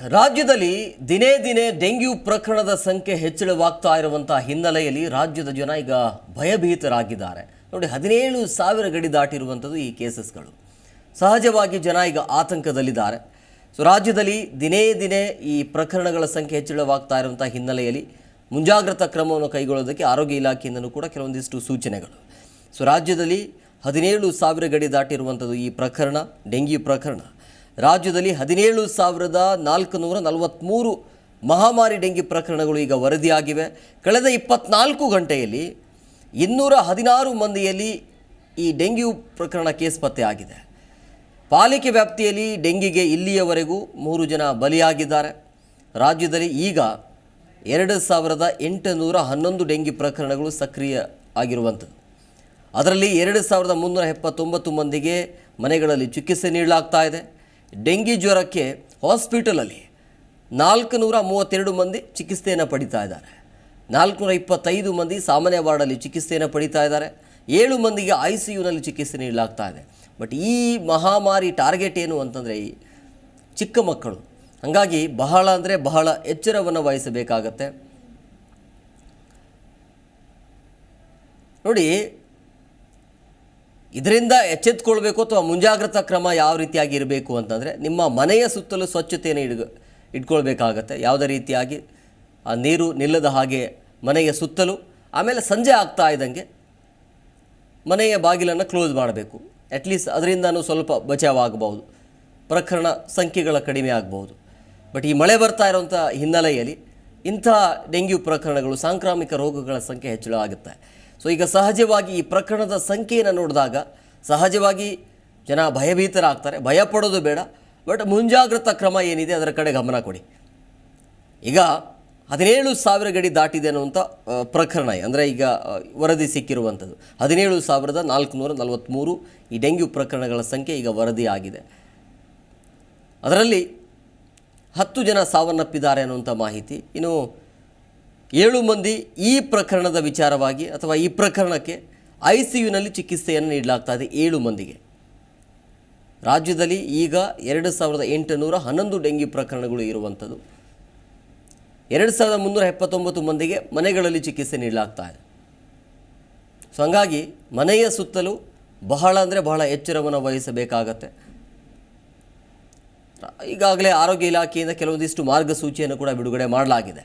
ರಾಜ್ಯದಲ್ಲಿ ದಿನೇ ದಿನೇ ಡೆಂಗ್ಯೂ ಪ್ರಕರಣದ ಸಂಖ್ಯೆ ಹೆಚ್ಚಳವಾಗ್ತಾ ಇರುವಂತಹ ಹಿನ್ನೆಲೆಯಲ್ಲಿ ರಾಜ್ಯದ ಜನ ಈಗ ಭಯಭೀತರಾಗಿದ್ದಾರೆ. ನೋಡಿ, ಹದಿನೇಳು ಸಾವಿರ ಗಡಿ ದಾಟಿರುವಂಥದ್ದು ಈ ಕೇಸಸ್ಗಳು. ಸಹಜವಾಗಿ ಜನ ಈಗ ಆತಂಕದಲ್ಲಿದ್ದಾರೆ. ಸೊ ರಾಜ್ಯದಲ್ಲಿ ದಿನೇ ದಿನೇ ಈ ಪ್ರಕರಣಗಳ ಸಂಖ್ಯೆ ಹೆಚ್ಚಳವಾಗ್ತಾ ಇರುವಂಥ ಹಿನ್ನೆಲೆಯಲ್ಲಿ ಮುಂಜಾಗ್ರತಾ ಕ್ರಮವನ್ನು ಕೈಗೊಳ್ಳೋದಕ್ಕೆ ಆರೋಗ್ಯ ಇಲಾಖೆಯಿಂದಲೂ ಕೂಡ ಕೆಲವೊಂದಿಷ್ಟು ಸೂಚನೆಗಳು. ಸೊ ರಾಜ್ಯದಲ್ಲಿ ಹದಿನೇಳು ಸಾವಿರ ಗಡಿ ದಾಟಿರುವಂಥದ್ದು ಈ ಪ್ರಕರಣ, ಡೆಂಗ್ಯೂ ಪ್ರಕರಣ. ರಾಜ್ಯದಲ್ಲಿ ಹದಿನೇಳು ಸಾವಿರದ ನಾಲ್ಕು ನೂರ ನಲವತ್ತ್ಮೂರು ಮಹಾಮಾರಿ ಡೆಂಗಿ ಪ್ರಕರಣಗಳು ಈಗ ವರದಿಯಾಗಿವೆ. ಕಳೆದ ಇಪ್ಪತ್ನಾಲ್ಕು ಗಂಟೆಯಲ್ಲಿ ಇನ್ನೂರ ಹದಿನಾರು ಮಂದಿಯಲ್ಲಿ ಈ ಡೆಂಗ್ಯೂ ಪ್ರಕರಣ ಕೇಸ್ ಪತ್ತೆಯಾಗಿದೆ ಪಾಲಿಕೆ ವ್ಯಾಪ್ತಿಯಲ್ಲಿ ಡೆಂಗಿಗೆ ಇಲ್ಲಿಯವರೆಗೂ ಮೂರು ಜನ ಬಲಿಯಾಗಿದ್ದಾರೆ. ರಾಜ್ಯದಲ್ಲಿ ಈಗ ಎರಡು ಸಾವಿರದ ಎಂಟುನೂರ ಹನ್ನೊಂದು ಡೆಂಗಿ ಪ್ರಕರಣಗಳು ಸಕ್ರಿಯ ಆಗಿರುವಂಥದ್ದು. ಅದರಲ್ಲಿ ಎರಡು ಸಾವಿರದ ಮುನ್ನೂರ ಎಪ್ಪತ್ತೊಂಬತ್ತು ಮಂದಿಗೆ ಮನೆಗಳಲ್ಲಿ ಚಿಕಿತ್ಸೆ ನೀಡಲಾಗ್ತಾ ಇದೆ. ಡೆಂಗಿ ಜ್ವರಕ್ಕೆ ಹಾಸ್ಪಿಟಲಲ್ಲಿ ನಾಲ್ಕು ನೂರ ಮೂವತ್ತೆರಡು ಮಂದಿ ಚಿಕಿತ್ಸೆಯನ್ನು ಪಡಿತಾ ಇದ್ದಾರೆ. ನಾಲ್ಕುನೂರ ಇಪ್ಪತ್ತೈದು ಮಂದಿ ಸಾಮಾನ್ಯ ವಾರ್ಡಲ್ಲಿ ಚಿಕಿತ್ಸೆಯನ್ನು ಪಡಿತಾ ಇದ್ದಾರೆ. ಏಳು ಮಂದಿಗೆ ಐ ಸಿ ಯುನಲ್ಲಿ ಚಿಕಿತ್ಸೆ ನೀಡಲಾಗ್ತಾ ಇದೆ. ಬಟ್ ಈ ಮಹಾಮಾರಿ ಟಾರ್ಗೆಟ್ ಏನು ಅಂತಂದರೆ ಈ ಚಿಕ್ಕ ಮಕ್ಕಳು. ಹಾಗಾಗಿ ಬಹಳ ಅಂದರೆ ಬಹಳ ಎಚ್ಚರವನ್ನು ವಹಿಸಬೇಕಾಗತ್ತೆ. ನೋಡಿ ಇದರಿಂದ ಎಚ್ಚೆತ್ಕೊಳ್ಬೇಕು ಅಥವಾ ಮುಂಜಾಗ್ರತಾ ಕ್ರಮ ಯಾವ ರೀತಿಯಾಗಿ ಇರಬೇಕು ಅಂತಂದರೆ ನಿಮ್ಮ ಮನೆಯ ಸುತ್ತಲೂ ಸ್ವಚ್ಛತೆಯನ್ನು ಇಡ್ ಇಟ್ಕೊಳ್ಬೇಕಾಗತ್ತೆ. ಯಾವುದೇ ರೀತಿಯಾಗಿ ಆ ನೀರು ನಿಲ್ಲದ ಹಾಗೆ ಮನೆಯ ಸುತ್ತಲೂ, ಆಮೇಲೆ ಸಂಜೆ ಆಗ್ತಾ ಇದ್ದಂಗೆ ಮನೆಯ ಬಾಗಿಲನ್ನು ಕ್ಲೋಸ್ ಮಾಡಬೇಕು. ಅಟ್ಲೀಸ್ಟ್ ಅದರಿಂದನೂ ಸ್ವಲ್ಪ ಬಚಾವಾಗಬಹುದು. ಪ್ರಕರಣ ಸಂಖ್ಯೆಗಳ ಕಡಿಮೆ ಆಗಬಹುದು. ಬಟ್ ಈ ಮಳೆ ಬರ್ತಾ ಇರುವಂಥ ಹಿನ್ನೆಲೆಯಲ್ಲಿ ಇಂಥ ಡೆಂಗ್ಯೂ ಪ್ರಕರಣಗಳು, ಸಾಂಕ್ರಾಮಿಕ ರೋಗಗಳ ಸಂಖ್ಯೆ ಹೆಚ್ಚಳ ಆಗುತ್ತೆ. ಸೊ ಈಗ ಸಹಜವಾಗಿ ಈ ಪ್ರಕರಣದ ಸಂಖ್ಯೆಯನ್ನು ನೋಡಿದಾಗ, ಸಹಜವಾಗಿ ಜನ ಭಯಭೀತರಾಗ್ತಾರೆ ಭಯ ಪಡೋದು ಬೇಡ, ಬಟ್ ಮುಂಜಾಗ್ರತಾ ಕ್ರಮ ಏನಿದೆ ಅದರ ಕಡೆ ಗಮನ ಕೊಡಿ. ಈಗ ಹದಿನೇಳು ಸಾವಿರ ಗಡಿ ದಾಟಿದೆ ಅನ್ನುವಂಥ ಪ್ರಕರಣ ಅಂದರೆ ಈಗ ವರದಿ ಸಿಕ್ಕಿರುವಂಥದ್ದು. ಹದಿನೇಳು ಸಾವಿರದ ನಾಲ್ಕುನೂರ ನಲವತ್ತ್ಮೂರು ಈ ಡೆಂಗ್ಯೂ ಪ್ರಕರಣಗಳ ಸಂಖ್ಯೆ ಈಗ ವರದಿ ಆಗಿದೆ. ಅದರಲ್ಲಿ ಹತ್ತು ಜನ ಸಾವನ್ನಪ್ಪಿದ್ದಾರೆ ಅನ್ನುವಂಥ ಮಾಹಿತಿ. ಇನ್ನು ಏಳು ಮಂದಿ ಈ ಪ್ರಕರಣದ ವಿಚಾರವಾಗಿ ಅಥವಾ ಈ ಪ್ರಕರಣಕ್ಕೆ ಐ ಸಿ ಯುನಲ್ಲಿ ಚಿಕಿತ್ಸೆಯನ್ನು ನೀಡಲಾಗ್ತಾ ಇದೆ ಏಳು ಮಂದಿಗೆ. ರಾಜ್ಯದಲ್ಲಿ ಈಗ ಎರಡು ಸಾವಿರದ ಎಂಟುನೂರ ಹನ್ನೊಂದು ಡೆಂಗಿ ಪ್ರಕರಣಗಳು ಇರುವಂಥದ್ದು. ಎರಡು ಸಾವಿರದ ಮುನ್ನೂರ ಎಪ್ಪತ್ತೊಂಬತ್ತು ಮಂದಿಗೆ ಮನೆಗಳಲ್ಲಿ ಚಿಕಿತ್ಸೆ ನೀಡಲಾಗ್ತಾ ಇದೆ ಸೊ ಹಂಗಾಗಿ ಮನೆಯ ಸುತ್ತಲೂ ಬಹಳ ಅಂದರೆ ಬಹಳ ಎಚ್ಚರವನ್ನು ವಹಿಸಬೇಕಾಗತ್ತೆ. ಈಗಾಗಲೇ ಆರೋಗ್ಯ ಇಲಾಖೆಯಿಂದ ಕೆಲವೊಂದಿಷ್ಟು ಮಾರ್ಗಸೂಚಿಯನ್ನು ಕೂಡ ಬಿಡುಗಡೆ ಮಾಡಲಾಗಿದೆ.